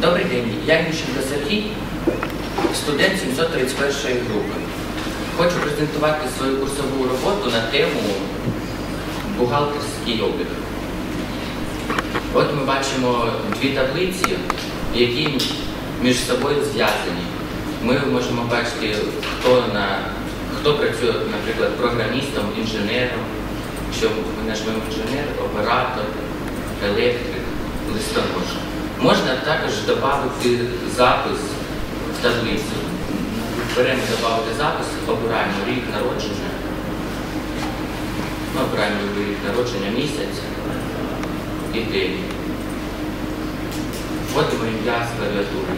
Добрий день, я Ющенко Сергій, студент 731 групи. Хочу презентувати свою курсову роботу на тему бухгалтерський облік. От ми бачимо дві таблиці, які між собою зв'язані. Ми можемо бачити, хто, на, хто працює, наприклад, програмістом, інженером, що ми нажмемо інженер, оператор, електрик, листонож. Можна також додати запис в таблицю. Беремо додати запис, обираємо рік народження. Ну, обираємо рік народження місяць і день. Вводимо ім'я з клавіатури.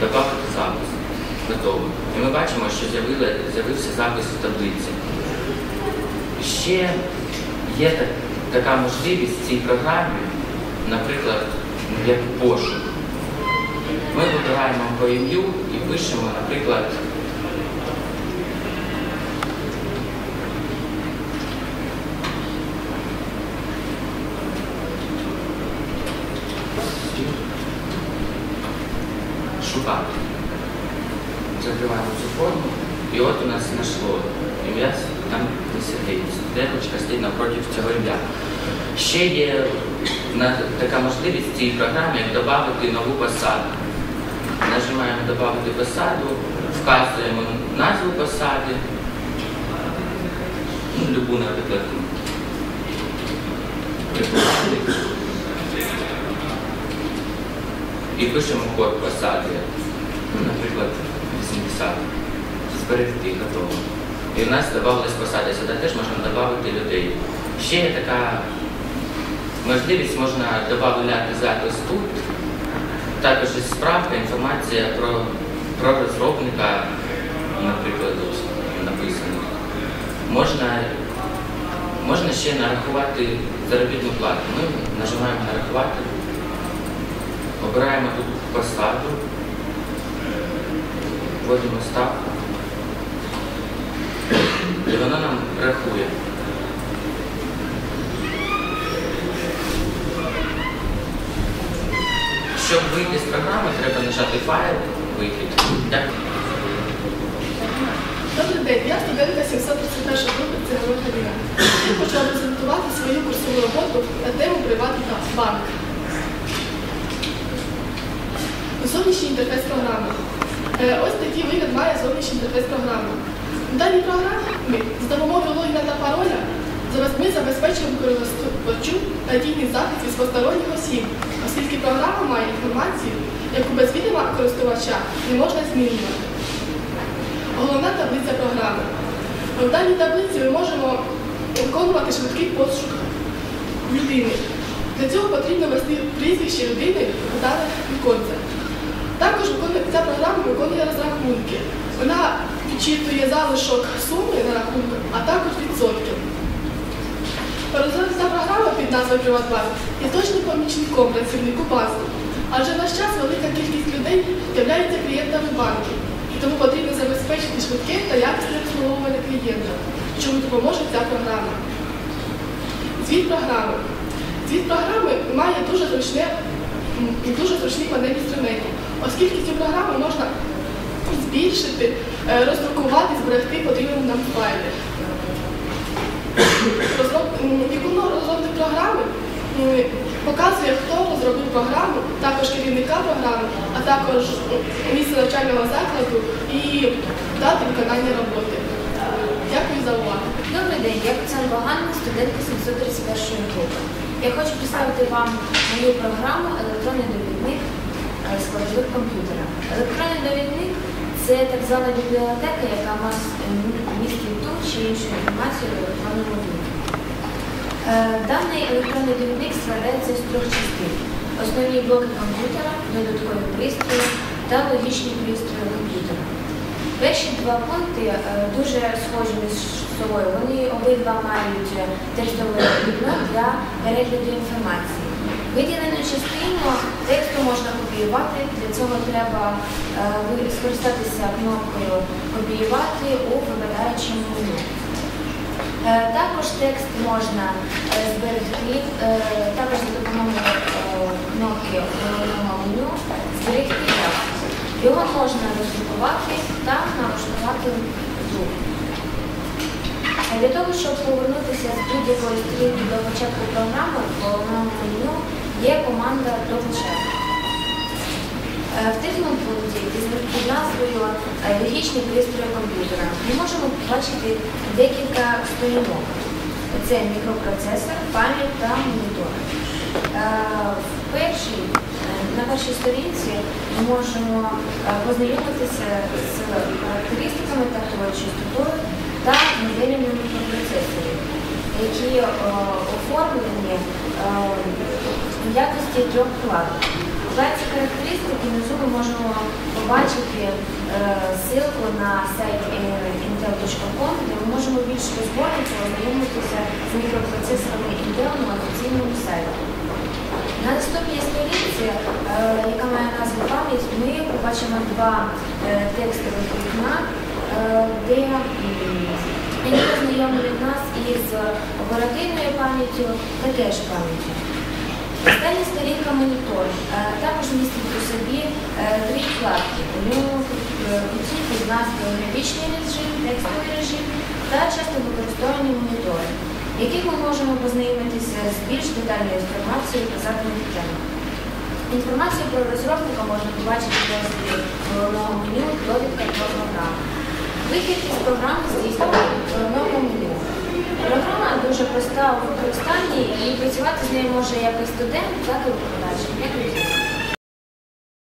Добавити запис. Готово. І ми бачимо, що з'явили- з'явився запис в таблиці. Ще є так- така можливість в цій програмі, наприклад, як пошук. Ми вибираємо по ім'ю і пишемо, наприклад, шукати. Закриваємо цю форму, і от у нас знайшло ім'я, там не сидить. Стрілочка стоїть напроти цього ім'я. Ще є така можливість в цій програмі як додати нову посаду. Нажимаємо додати посаду, вказуємо назву посади, ну, любу, наприклад, і пишемо код посади, ну, наприклад, 80. Зберегти готово. І в нас додавалась посада. Сюди теж можна додати людей. Ще є така можливість, можна додати запис тут. Також і справка, інформація про, про розробника, наприклад, написано. Можна, можна ще нарахувати заробітну плату. Ми нажимаємо нарахувати. Обираємо тут посаду, вводимо ставку. І воно нам рахує. Щоб вийти з програми, треба нажати файл, вихід. Добрий день, я студентка 731 групи цігова Галіна. Я хочу презентувати свою курсову роботу на тему приватний банк. Зовнішній інтерфейс програми. Е, Ось такий вигляд має зовнішній інтерфейс програми. В даній програмі з допомогою логіна та пароля ми забезпечуємо користувачу надійний захист від посторонніх осіб, оскільки програма має інформацію, яку без відома користувача не можна змінювати. Головна таблиця програми. В даній таблиці ми можемо виконувати швидкий пошук людини. Для цього потрібно ввести прізвище людини в дане віконце. Також ця програма виконує розрахунки. Відчитує залишок суми на рахунку, а також відсотків. Ця програма під назвою Приватбанк є точним помічником працівнику бази, адже наш час велика кількість людей являються клієнтами банків, і тому потрібно забезпечити швидке та якісне обслуговування клієнта, чому допоможе ця програма. Звіт програми. Звіт програми має дуже зручне і дуже зручний панель інструментів, оскільки цю програму можна збільшити, е, роздрукувати, зберегти потрібні нам файли. Вікно розробник програми показує, хто розробив програму, також керівника програми, а також місце навчального закладу і дати виконання роботи. Дякую за увагу. Добрий день, я Кацанова Ганна, студентка 731 групи. Я хочу представити вам мою програму електронний довідник е, складових комп'ютера. Електронний довідник це так звана бібліотека, яка е, містить ту чи іншу інформацію в електронному вигляді. Е, Даний електронний довідник складається з трьох частин: основні блоки комп'ютера, додаткові пристрої та логічні пристрої комп'ютера. Перші два пункти е, дуже схожі між собою. Вони обидва мають е, текстове вікно для перегляду інформації. Виділену частину тексту можна копіювати. Для цього треба е, скористатися кнопкою Копіювати у випадаючому меню. Е, Також текст можна е, зберегти, також за допомогою кнопки головного меню зберегти. Його можна роздрукувати та налаштувати звук. Для того, щоб повернутися з будь-якої стрілки до початку програми, в головному меню є команда «Double-check». Е, В третьому пункті під- назвою е, Логічний пристрій комп'ютера ми можемо побачити декілька сторінок. Це мікропроцесор, пам'ять та монітор. Е, на першій сторінці ми можемо познайомитися з характеристиками тактової частотою та моделями мікропроцесорів, які е, оформлені е, в якості трьох вкладок. За ці характеристики внизу ми можемо побачити е, ссылку на сайт intel.com, де ми можемо більш розгорнуто ознайомитися з мікропроцесорами Intel на офіційному сайті. На наступній сторінці, яка має назву пам'ять, ми побачимо два текстових вікна, де які ознайомлюють нас із оперативною пам'яттю та кеш пам'яттю. Остання сторінка монітор е, також містить у собі е, три вкладки. У ньому ключі під назвою графічний режим, текстовий режим та часто використовувані монітори, яких ми можемо познайомитися з більш детальною інформацією про заданих темах. Інформацію про розробника можна побачити в головного меню довідка про. Вихід із програми здійснює головному меню. Програма дуже проста у використанні і працювати з нею може як і студент, так і викладач. як дітей.